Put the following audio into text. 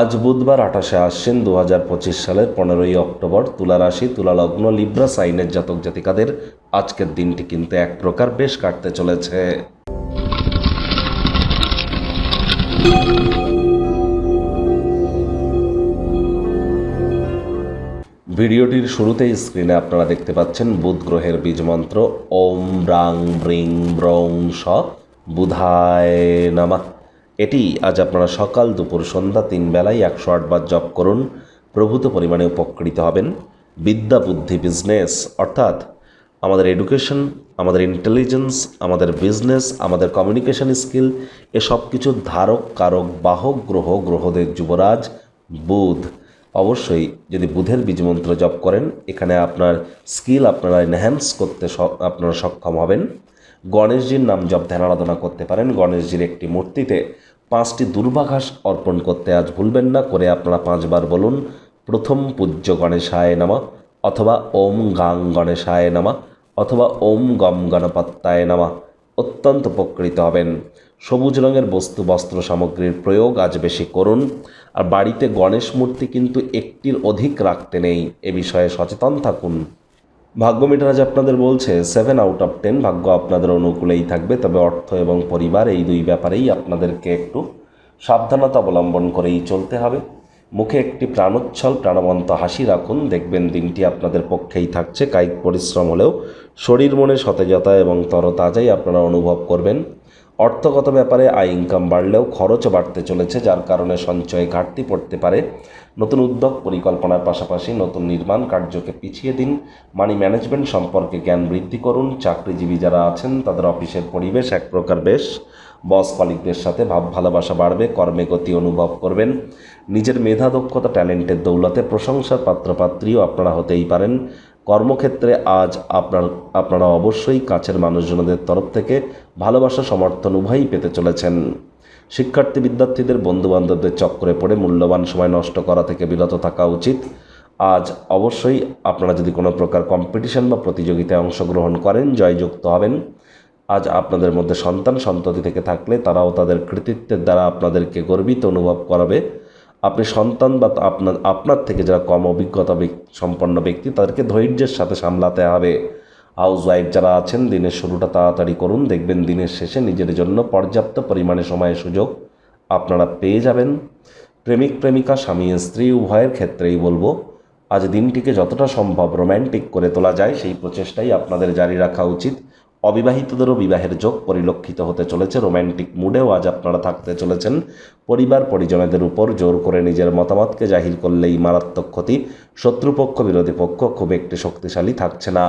আজ বুধবার আঠাশে আশ্বিন দু হাজার পঁচিশ সালের পনেরোই অক্টোবর তুলা রাশি তুলা লগ্ন লিব্রা, সাইনের জাতক জাতিকাদের আজকের দিনটি কিন্তু এক প্রকার বেশ কাটতে চলেছে। ভিডিওটির শুরুতেই স্ক্রিনে আপনারা দেখতে পাচ্ছেন বুধ গ্রহের বীজমন্ত্র ওম, ব্রাং, ব্রিং, ব্রং স বুধায় এটি আজ আপনারা সকাল দুপুর সন্ধ্যা তিন বেলায় একশো আটবার জপ করুন, প্রভূত পরিমাণে উপকৃত হবেন। বিদ্যা বুদ্ধি বিজনেস অর্থাৎ আমাদের এডুকেশন আমাদের ইন্টেলিজেন্স আমাদের বিজনেস আমাদের কমিউনিকেশন স্কিল এসব কিছুর ধারক, কারক, বাহক, গ্রহ, গ্রহদের যুবরাজ, বুধ। অবশ্যই যদি বুধের বীজমন্ত্র জপ করেন, এখানে আপনার স্কিল আপনারা এনহ্যান্স করতে আপনারা সক্ষম হবেন। গণেশজির নাম জপ ধ্যান আরাধনা করতে পারেন। গণেশজির একটি মূর্তিতে পাঁচটি দুর্বাঘাস অর্পণ করতে আজ ভুলবেন না। করে আপনারা পাঁচবার বলুন, প্রথম পূজ্য গণেশায় নামা অথবা ওম গাং গণেশায় নামা অথবা ওম গম গণপত্তায় নামা অত্যন্ত উপকৃত হবেন। সবুজ রঙের বস্তু, বস্ত্র সামগ্রীর প্রয়োগ আজ বেশি করুন। আর বাড়িতে গণেশ মূর্তি কিন্তু একটির অধিক রাখতে নেই। এ বিষয়ে সচেতন থাকুন। ভাগ্য মিটার আজ আপনাদের বলছে সেভেন আউট অফ টেন ভাগ্য আপনাদের অনুকূলেই থাকবে। তবে অর্থ এবং পরিবার এই দুই ব্যাপারেই আপনাদেরকে একটু সাবধানতা অবলম্বন করেই চলতে হবে। মুখে একটি প্রাণোচ্ছল, প্রাণবন্ত হাসি রাখুন। দেখবেন দিনটি আপনাদের পক্ষেই থাকছে। কায়িক পরিশ্রম হলেও শরীর মনে সতেজতা এবং তরতাজাই আপনারা অনুভব করবেন। অর্থগত ব্যাপারে আয় ইনকাম বাড়লেও খরচ বাড়তে চলেছে, যার কারণে সঞ্চয়ে ঘাটতি পড়তে পারে। নতুন উদ্যোগ পরিকল্পনার পাশাপাশি নতুন নির্মাণ কার্যকে পিছিয়ে দিন। মানি ম্যানেজমেন্ট সম্পর্কে জ্ঞান বৃদ্ধি করুন। চাকরিজীবী যারা আছেন, তাদের অফিসের পরিবেশ এক প্রকার বেশ। বস কলিকদের সাথে ভাব ভালোবাসা বাড়বে, কর্মে গতি অনুভব করবেন। নিজের মেধা, দক্ষতা, ট্যালেন্টের দৌলতে প্রশংসার পাত্রপাত্রীও আপনারা হতেই পারেন। কর্মক্ষেত্রে আজ আপনার, আপনারা অবশ্যই কাছের মানুষজনদের তরফ থেকে ভালোবাসা, সমর্থন উভয়ই পেতে চলেছেন। শিক্ষার্থী, বিদ্যার্থীদের, বন্ধুবান্ধবদের চক্করে পড়ে মূল্যবান সময় নষ্ট করা থেকে বিরত থাকা উচিত। আজ অবশ্যই আপনারা যদি কোনো প্রকার কম্পিটিশন বা প্রতিযোগিতায় অংশগ্রহণ করেন, জয়যুক্ত হবেন। আজ আপনাদের মধ্যে সন্তান সন্ততি থেকে থাকলে তারাও তাদের কৃতিত্বের দ্বারা আপনাদেরকে গর্বিত অনুভব করাবে। আপনি সন্তান বা আপনার আপনার থেকে যারা কম অভিজ্ঞতা সম্পন্ন ব্যক্তি, তাদেরকে ধৈর্যের সাথে সামলাতে হবে। হাউস ওয়াইফ যারা আছেন, দিনের শুরুটা তাড়াতাড়ি করুন। দেখবেন দিনের শেষে নিজের জন্য পর্যাপ্ত পরিমাণে সময় সুযোগ আপনারা পেয়ে যাবেন। প্রেমিক, প্রেমিকা, স্বামী স্ত্রী, উভয়ের ক্ষেত্রেই বলব, আজ দিনটিকে যতটা সম্ভব রোম্যান্টিক করে তোলা যায়, সেই প্রচেষ্টাই আপনাদের জারি রাখা উচিত। অবিবাহিতদেরও বিবাহের যোগ পরিলক্ষিত হতে চলেছে। রোম্যান্টিক মুডেও আজ আপনারা থাকতে চলেছেন। পরিবার পরিজনদের উপর জোর করে নিজের মতামতকে জাহির করলেই মারাত্মক ক্ষতি। শত্রুপক্ষ, বিরোধী পক্ষ খুব একটি শক্তিশালী থাকছে না।